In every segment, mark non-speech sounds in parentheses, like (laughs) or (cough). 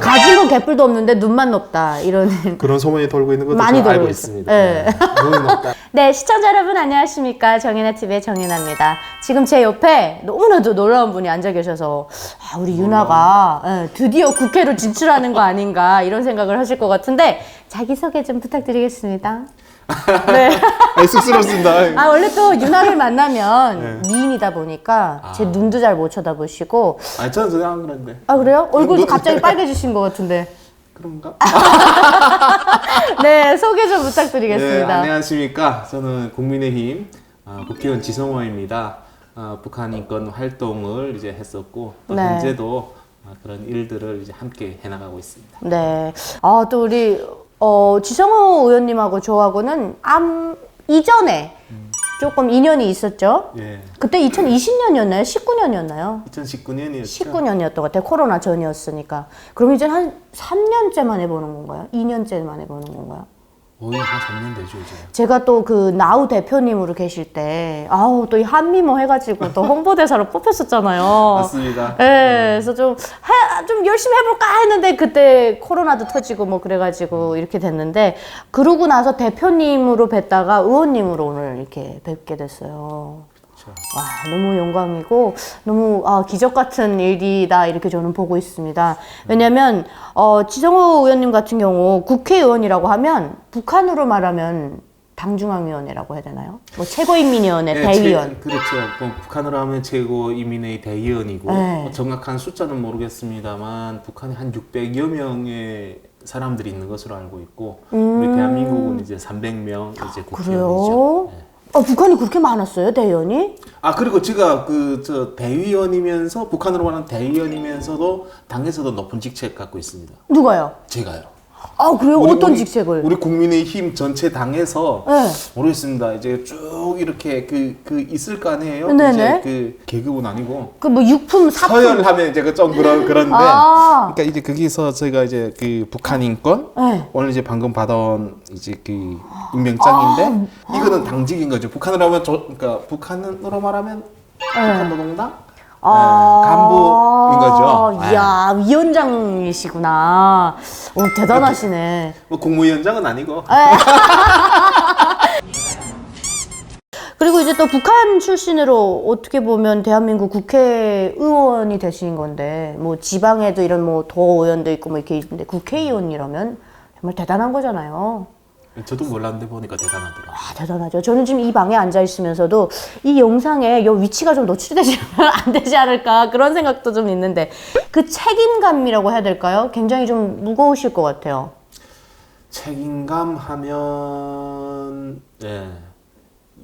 가진 건 개뿔도 없는데 눈만 높다 이런 (laughs) 그런 소문이 돌고 있는 것도 많이 좀 알고 있습니다. 있어요. 네. 눈이 높다. (laughs) 네, 시청자 여러분 안녕하십니까. 정연아 TV의 정연아입니다. 지금 제 옆에 너무나도 놀라운 분이 앉아 계셔서 아, 우리 유나가 예, 드디어 국회로 진출하는 거 아닌가 이런 생각을 하실 것 같은데 자기소개 좀 부탁드리겠습니다. 네. (laughs) 아니, 쑥스럽습니다. 아, 원래 또 유나를 만나면 미인이다 보니까 제 눈도 잘 못 쳐다보시고 아니 저는 안 그런데 아, 그래요? 얼굴도 눈- 갑자기 빨개지신 것 같은데. 그런가? (laughs) 네, 소개 좀 네, 부탁드리겠습니다. 안녕하십니까. 저는 국민의힘 아, 국회의원 지성호입니다. 아, 북한 인권 활동을 이제 했었고 또 네. 현재도 아, 그런 일들을 이제 함께 해나가고 있습니다. 네. 아, 또 우리, 어, 지성호 의원님하고 저하고는 암, 이전에 조금 인연이 있었죠? 예, 그때 2020년이었나요? 19년이었나요? 2019년이었죠. 19년이었던 것 같아요. 코로나 전이었으니까. 그럼 이제 한 3년째 만에 보는 건가요? 2년째 만에 보는 건가요? 거의 한 3년 되죠 이제. 제가 또 그 나우 대표님으로 계실 때, 아우, 또 이 한미모 해가지고 또 홍보대사로 뽑혔었잖아요. 맞습니다. 네, 그래서 좀, 해, 좀 열심히 해볼까 했는데 그때 코로나도 터지고 뭐 그래가지고 이렇게 됐는데 그러고 나서 대표님으로 뵀다가 의원님으로 오늘 이렇게 뵙게 됐어요. 그렇죠. 와, 너무 영광이고 너무 아, 기적 같은 일이다 이렇게 저는 보고 있습니다. 왜냐하면 어, 지성호 의원님 같은 경우 국회의원이라고 하면 북한으로 말하면 당중앙위원회라고 해야 되나요? 뭐 최고인민위원회 예, 대위원. 제- 그렇죠. 뭐 북한으로 하면 최고 이민의 대의원이고 네. 뭐 정확한 숫자는 모르겠습니다만 북한에 한 600여 명의 사람들이 있는 것으로 알고 있고 우리 대한민국은 이제 300명 이제 국회의원이죠. 네. 어, 북한이 그렇게 많았어요, 대의원이? 아 그리고 제가 그 저 대의원이면서 북한으로 말하는 대의원이면서도 당에서도 높은 직책 갖고 있습니다. 누가요? 제가요. 아, 그래요? 우리- 어떤 우리- 직책을? 우리 국민의힘 전체 당에서 네. 모르겠습니다. 이제 쭉 이렇게 그 그 있을 거 아니에요. 네네. 이제 그 계급은 아니고 그 뭐 육품, 사품. 서열하면 이제 그좀 그런 그런데 아. 그러니까 이제 거기서 저희가 이제 그 북한 인권 네. 오늘 이제 방금 받아온 이제 그 임명장인데 아. 이거는 당직인 거죠. 북한으로 하면 저 그러니까 북한으로 말하면 북한 노동당 아. 네, 간부인 거죠. 네. 이야, 위원장이시구나. 오, 대단하시네. 뭐 국무위원장은 아니고 (laughs) 그리고 이제 또 북한 출신으로 어떻게 보면 대한민국 국회의원이 되신 건데, 뭐 지방에도 이런 뭐 도의원도 있고 뭐 이렇게 있는데 국회의원이라면 정말 대단한 거잖아요. 저도 몰랐는데 보니까 대단하더라. 아, 대단하죠. 저는 지금 이 방에 앉아 있으면서도 이 영상에 요 위치가 좀 노출되지 (laughs) 안 되지 않을까 그런 생각도 좀 있는데 그 책임감이라고 해야 될까요? 굉장히 좀 무거우실 것 같아요. 책임감 하면 예.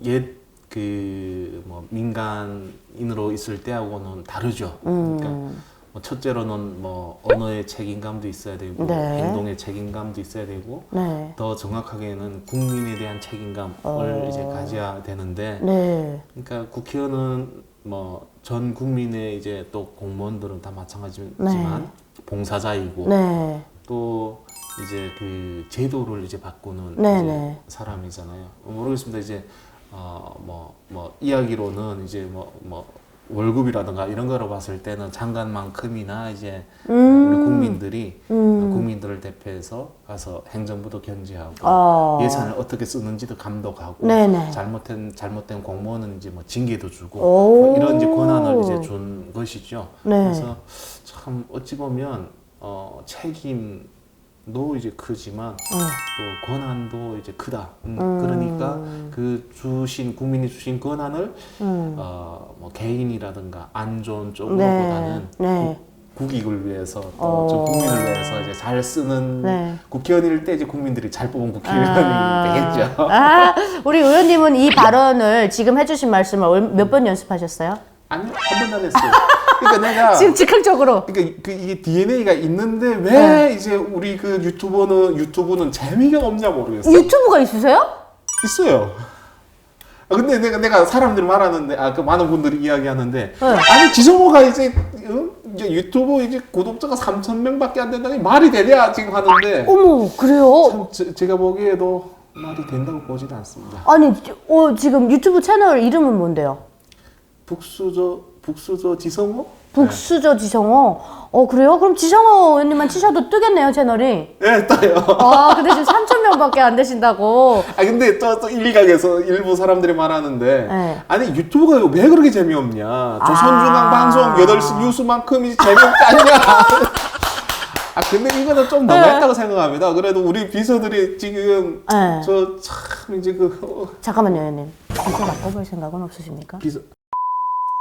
옛그 뭐 민간인으로 있을 때하고는 다르죠. 음. 그러니까 뭐 첫째로는 뭐 언어의 책임감도 있어야 되고 네. 행동의 책임감도 있어야 되고 네. 더 정확하게는 국민에 대한 책임감을 어. 이제 가져야 되는데 네. 그러니까 국회의원은 뭐 전 국민의 이제 또 공무원들은 다 마찬가지지만 네. 봉사자이고 네. 또 이제 그 제도를 이제 바꾸는 네, 이제 네. 사람이잖아요. 모르겠습니다. 이제 어뭐뭐 뭐 이야기로는 이제 뭐뭐 월급이라든가 이런 거로 봤을 때는 장관만큼이나 이제 음. 우리 국민들이 음. 국민들을 대표해서 가서 행정부도 견제하고 어. 예산을 어떻게 쓰는지도 감독하고 네네. 잘못된 잘못된 공무원은 이제 뭐 징계도 주고 오. 뭐 이런 이제 권한을 이제 준 것이죠. 네. 그래서 참 어찌 보면 어 책임 도 이제 크지만 네. 또 권한도 이제 크다. 음, 그러니까 그 주신 국민이 주신 권한을 음. 어 뭐 개인이라든가 안 좋은 쪽으로보다는 네. 네. 국, 국익을 위해서 또 어. 저 국민을 위해서 이제 잘 쓰는 네. 국회의원일 때 이제 국민들이 잘 뽑은 국회의원이 아. 되겠죠. (laughs) 아, 우리 의원님은 이 발언을 지금 해주신 말씀을 몇 번 연습하셨어요? 아니요 한 번도 안 했어요. (laughs) 그러니까 내가 (laughs) 지금 즉흥적으로. 그러니까 그 이게 DNA가 있는데 왜 네. 이제 우리 그 유튜버는 유튜브는 재미가 없냐 모르겠어. 요 유튜브가 있으세요? 있어요. 아, 근데 내가 내가 사람들이 말하는데 아그 많은 분들이 이야기하는데 네. 아니 지성호가 이제, 응? 이제 유튜브 이제 구독자가 3천 명밖에 안 된다니 말이 되냐 지금 하는데 어머, 그래요? 참 제, 제가 보기에도 말이 된다고 보지는 않습니다. 아니, 어, 지금 유튜브 채널 이름은 뭔데요? 북수저 북수저 지성호 북수저 지성호. 어 그래요? 그럼 지성호 의원님만 치셔도 뜨겠네요 채널이. 예, 떠요. 아 근데 지금 3천 명밖에 안 되신다고. 아 근데 또, 또 일각에서 일부 사람들이 말하는데 네. 아니 유튜브가 왜 그렇게 재미없냐 조선중앙 아. 방송 8시 뉴스만큼이 재미없지 않냐 아 근데 이거는 좀 너무했다고 생각합니다 그래도 우리 비서들이 지금 네. 저 참 이제 그 어, 잠깐만요 의원님. 비서 바꿔볼 생각은 없으십니까? 비서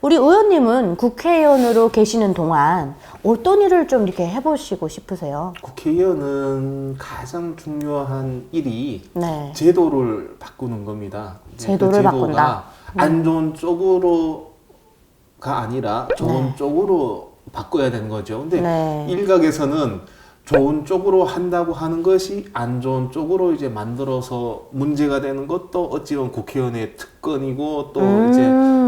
우리 의원님은 국회의원으로 계시는 동안 어떤 일을 좀 이렇게 해보시고 싶으세요? 국회의원은 가장 중요한 일이 네. 제도를 바꾸는 겁니다. 이제 제도를 그 바꾼다. 안 좋은 쪽으로가 아니라 좋은 네. 쪽으로 바꿔야 되는 거죠. 근데 네. 일각에서는 좋은 쪽으로 한다고 하는 것이 안 좋은 쪽으로 이제 만들어서 문제가 되는 것도 어찌 보면 국회의원의 특권이고 또 음. 이제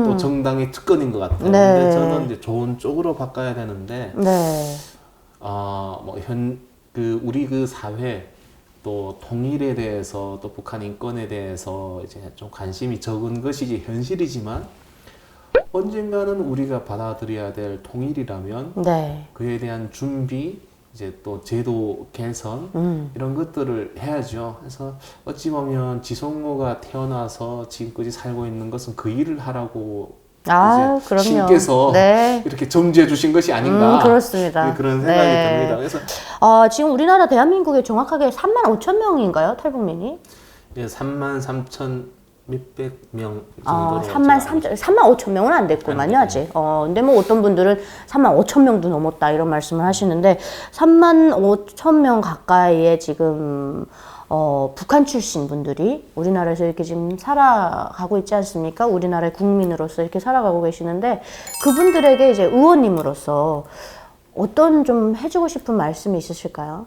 또 정당의 특권인 것 같아요. 네. 근데 저는 이제 좋은 쪽으로 바꿔야 되는데 네. 어, 뭐, 현, 그, 우리 그 사회, 또 통일에 대해서, 또 북한 인권에 대해서 이제 좀 관심이 적은 것이 이제 현실이지만, 언젠가는 우리가 받아들여야 될 통일이라면, 네. 그에 대한 준비, 이제 또 제도 개선, 음. 이런 것들을 해야죠. 그래서 어찌 보면 지성모가 태어나서 지금까지 살고 있는 것은 그 일을 하라고 아, 그럼요. 신께서 네. 이렇게 정지해 주신 것이 아닌가. 음, 그렇습니다. 네, 그런 생각이 네. 듭니다. 그래서 어, 지금 우리나라 대한민국에 정확하게 3만 5천 명인가요? 탈북민이? 예, 3만 3천 몇백 명 어, 정도로 3만 제가 3천, 3만 5천 명은 안 됐구만요, 안 아직. 어, 근데 뭐 어떤 분들은 3만 5천 명도 넘었다 이런 말씀을 하시는데 3만 5천 명 가까이의 지금 어, 북한 출신 분들이 우리나라에서 이렇게 지금 살아가고 있지 않습니까? 우리나라의 국민으로서 이렇게 살아가고 계시는데 그분들에게 이제 의원님으로서 어떤 좀 해주고 싶은 말씀이 있으실까요?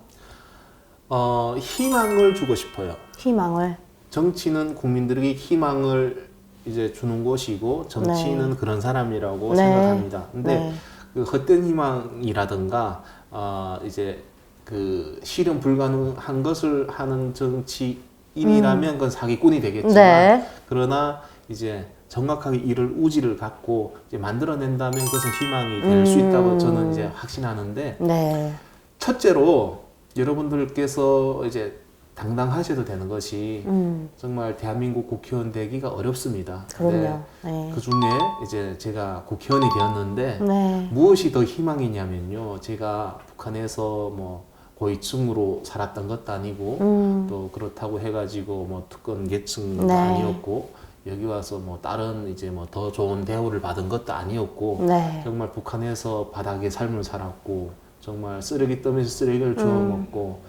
어, 희망을 주고 싶어요. 희망을. 정치는 국민들에게 희망을 이제 주는 곳이고 정치인은 그런 사람이라고 네. 생각합니다. 근데 네. 그 헛된 희망이라든가 어, 이제 그 실현 불가능한 것을 하는 정치인이라면 그건 사기꾼이 되겠지만 네. 그러나 이제 정확하게 이를 우지를 갖고 이제 만들어낸다면 그것은 희망이 될수 있다고 저는 이제 확신하는데 네. 첫째로 여러분들께서 이제 당당하셔도 되는 것이 음, 정말 대한민국 국회의원 되기가 어렵습니다. 그럼요. 네. 그 중에 이제 제가 국회의원이 되었는데 네. 무엇이 더 희망이냐면요. 제가 북한에서 뭐 고위층으로 살았던 것도 아니고 음, 또 그렇다고 해가지고 뭐 특권 계층도 네. 아니었고 여기 와서 뭐 다른 이제 뭐 더 좋은 대우를 받은 것도 아니었고 네. 정말 북한에서 바닥의 삶을 살았고 정말 쓰레기 떠면서 쓰레기를 주워 음. 먹고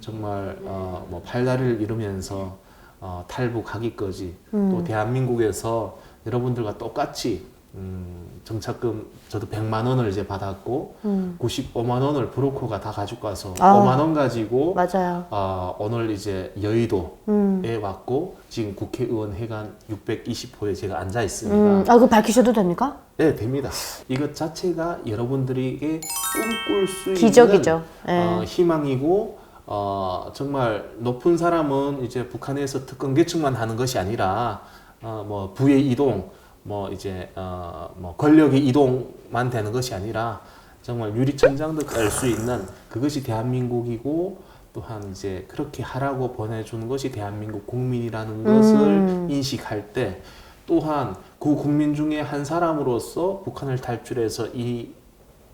정말 어, 뭐 팔다리를 잃으면서 어, 탈북하기까지 음. 또 대한민국에서 여러분들과 똑같이 음, 정착금 저도 100만 원을 이제 받았고 음. 95만 원을 브로커가 다 가지고 가서 아. 5만 원 가지고 맞아요. 어, 오늘 이제 여의도에 음. 왔고 지금 국회의원 회관 620호에 제가 앉아 있습니다. 음, 아, 그거 밝히셔도 됩니까? 네, 됩니다. 이것 자체가 여러분들에게 꿈꿀 수 기적이죠. 예. 있는 어, 희망이고 어, 정말 높은 사람은 이제 북한에서 특권 계층만 하는 것이 아니라 어, 뭐 부의 이동, 뭐 이제 어, 뭐 권력의 이동만 되는 것이 아니라 정말 유리천장도 깔 수 있는 그것이 대한민국이고 또한 이제 그렇게 하라고 보내주는 것이 대한민국 국민이라는 것을 음. 인식할 때 또한 그 국민 중에 한 사람으로서 북한을 탈출해서 이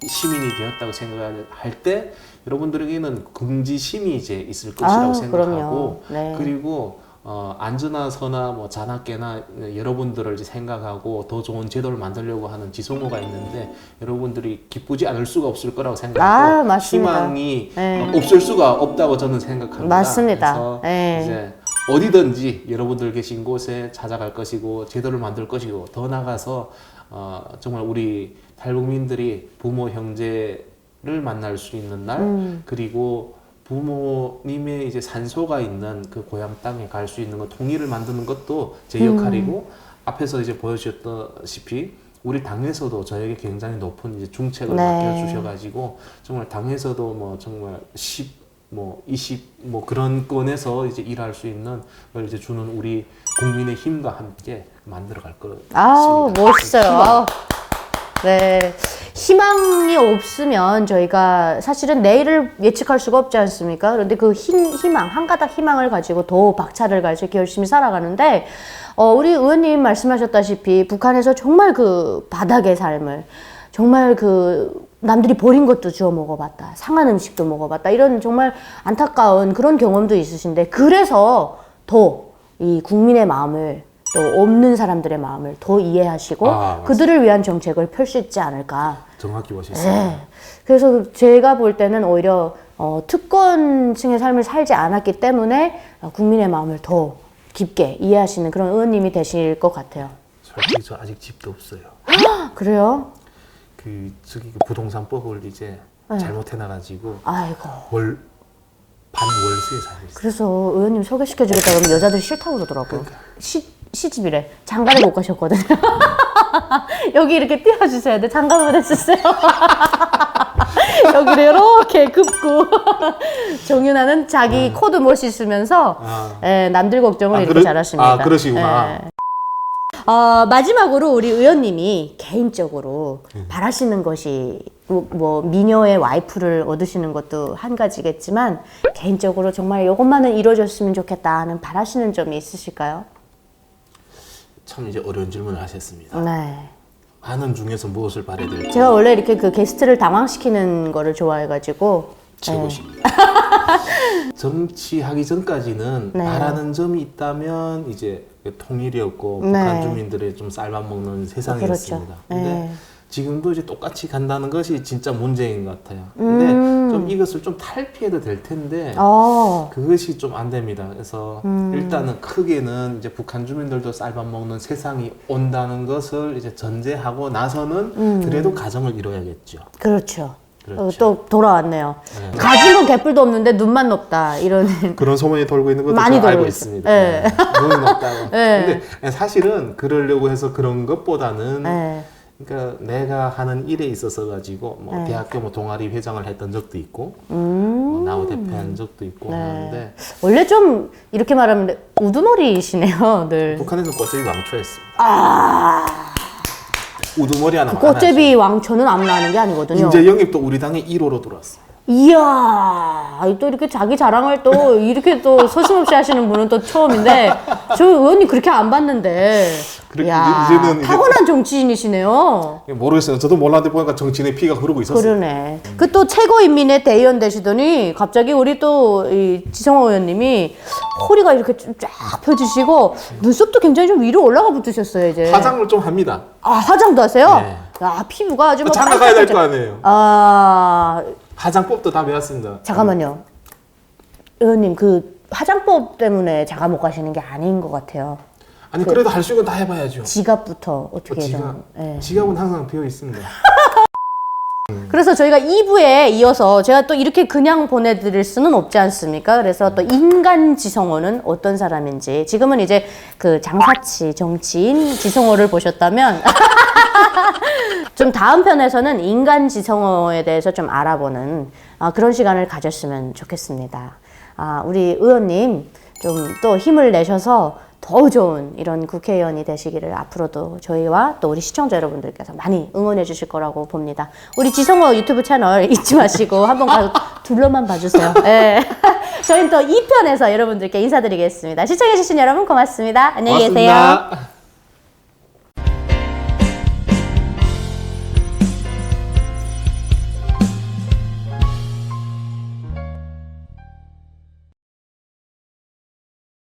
시민이 되었다고 생각할 때 여러분들에게는 긍지심이 이제 있을 것이라고 아, 생각하고. 네. 그리고 어, 안전하서나 뭐 자나깨나 여러분들을 이제 생각하고 더 좋은 제도를 만들려고 하는 지성호가 있는데 여러분들이 기쁘지 않을 수가 없을 거라고 생각하고 아. 희망이 네. 어, 없을 수가 없다고 저는 생각합니다. 맞습니다. 그래서 네. 이제 어디든지 여러분들 계신 곳에 찾아갈 것이고 제도를 만들 것이고 더 나가서 어, 정말 우리 탈북민들이 부모 형제를 만날 수 있는 날 음. 그리고 부모님의 이제 산소가 있는 그 고향 땅에 갈 수 있는 것 통일을 만드는 것도 제 음. 역할이고 앞에서 이제 보여주셨다시피 우리 당에서도 저에게 굉장히 높은 이제 중책을 네. 맡겨주셔가지고 정말 당에서도 뭐 정말 10, 뭐 20, 뭐 그런 건에서 이제 일할 수 있는 걸 이제 주는 우리 국민의 힘과 함께 만들어갈 것 같습니다. 아우, 멋있어요. 아우. 네. 희망이 없으면 저희가 사실은 내일을 예측할 수가 없지 않습니까? 그런데 그 힘, 희망, 한 가닥 희망을 가지고 더 박차를 가지고 이렇게 열심히 살아가는데, 어, 우리 의원님 말씀하셨다시피 북한에서 정말 그 바닥의 삶을, 정말 그 남들이 버린 것도 주워 먹어봤다. 상한 음식도 먹어봤다. 이런 정말 안타까운 그런 경험도 있으신데, 그래서 더 이 국민의 마음을 또 없는 사람들의 마음을 더 이해하시고 아. 그들을 위한 정책을 펼수 있지 않을까. 정확히 보셨습니다. 네. 그래서 제가 볼 때는 오히려 어, 특권층의 삶을 살지 않았기 때문에 어, 국민의 마음을 더 깊게 이해하시는 그런 의원님이 되실 것 같아요. 솔직히 저 아직 집도 없어요. 아, (gasps) 그래요? 그 저기 그 부동산법을 이제 네. 잘못해놔가지고 아이고. 월 반월세에 살고 있어요. 그래서 의원님 소개시켜주겠다 그러면 여자들이 싫다고 그러더라고요. 그러니까. 시, 시집이래. 장가를 못 가셨거든요. (laughs) 여기 이렇게 띄워주셔야 돼. 장가 못 했었어요. (laughs) 여기를 이렇게 긋고 (laughs) 정윤아는 자기 코드 멋있으면서 아. 예, 남들 걱정을 아, 이렇게 그러- 잘하십니다. 아, 그러시구나. 예. 어, 마지막으로 우리 의원님이 개인적으로 바라시는 것이 뭐, 뭐 미녀의 와이프를 얻으시는 것도 한 가지겠지만 개인적으로 정말 이것만은 이루어졌으면 좋겠다 하는 바라시는 점이 있으실까요? 참 이제 어려운 질문을 하셨습니다. 네. 많은 중에서 무엇을 바래야 될지 제가 원래 이렇게 그 게스트를 당황시키는 거를 좋아해가지고 최고십니다. (laughs) 정치하기 전까지는 네. 바라는 점이 있다면 이제 통일이었고 네. 북한 주민들의 좀 쌀밥 먹는 세상이었습니다. 그렇죠. 근데 네. 지금도 이제 똑같이 간다는 것이 진짜 문제인 것 같아요. 근데 음. 좀 이것을 좀 탈피해도 될 텐데 어, 그것이 좀 안 됩니다. 그래서 음. 일단은 크게는 이제 북한 주민들도 쌀밥 먹는 세상이 온다는 것을 이제 전제하고 나서는 그래도 가정을 이뤄야겠죠. 그렇죠. 그렇죠. 어, 또 돌아왔네요. 네. 가진 건 개뿔도 없는데 눈만 높다 이런 그런 소문이 돌고 있는 것도 많이 제가 알고 돌고 있습니다. 네. 네. 눈이 높다고. (laughs) 네. 근데 사실은 그러려고 해서 그런 것보다는 네. 그러니까 내가 하는 일에 있어서 가지고 뭐 네. 대학교 뭐 동아리 회장을 했던 적도 있고 음. 뭐 나우 대표한 적도 있고 네. 하는데 원래 좀 이렇게 말하면 우두머리이시네요, 늘. 북한에서 꽃제비 왕초였습니다. 아, 우두머리 하나 꽃제비 왕초는 안 나는 게 아니거든요. 이제 영입도 우리 당의 1호로 들어왔어요. 이야, 또 이렇게 자기 자랑을 또 이렇게 또 서슴없이 하시는 분은 또 처음인데, 저 의원님 그렇게 안 봤는데, 그렇게 이야, 이제는 이제- 타고난 정치인이시네요. 모르겠어요. 저도 몰랐는데 보니까 정치인의 피가 흐르고 있었어요. 그러네. 그 또 최고인민의 대의원 되시더니 갑자기 우리 또 이 지성호 의원님이 허리가 이렇게 좀 쫙 펴지시고 눈썹도 굉장히 좀 위로 올라가 붙으셨어요 이제. 화장을 좀 합니다. 아 화장도 하세요? 네. 야 피부가 아주 뭐 장가 가야 될. 거 아니에요. 아 화장법도 다 배웠습니다. 잠깐만요. 의원님 그 화장법 때문에 자가 못 가시는 게 아닌 것 같아요. 아니 그래도 할 수 있는 거다 해봐야죠. 지갑부터 어떻게 지갑, 좀. 예. 지갑은 항상 비어 있습니다. (laughs) 그래서 저희가 2부에 이어서 제가 또 이렇게 그냥 보내드릴 수는 없지 않습니까? 그래서 또 인간 지성호는 어떤 사람인지 지금은 이제 그 장사치 정치인 지성호를 보셨다면 (laughs) 좀 다음 편에서는 인간 지성호에 대해서 좀 알아보는 아, 그런 시간을 가졌으면 좋겠습니다. 아, 우리 의원님 좀 또 힘을 내셔서 더 좋은 이런 국회의원이 되시기를 앞으로도 저희와 또 우리 시청자 여러분들께서 많이 응원해 주실 거라고 봅니다. 우리 지성호 유튜브 채널 (laughs) 잊지 마시고 한번 가서 둘러만 봐주세요. 예. (laughs) 저희는 또 2편에서 여러분들께 인사드리겠습니다. 시청해주신 여러분 고맙습니다. 안녕히 계세요. 고맙습니다.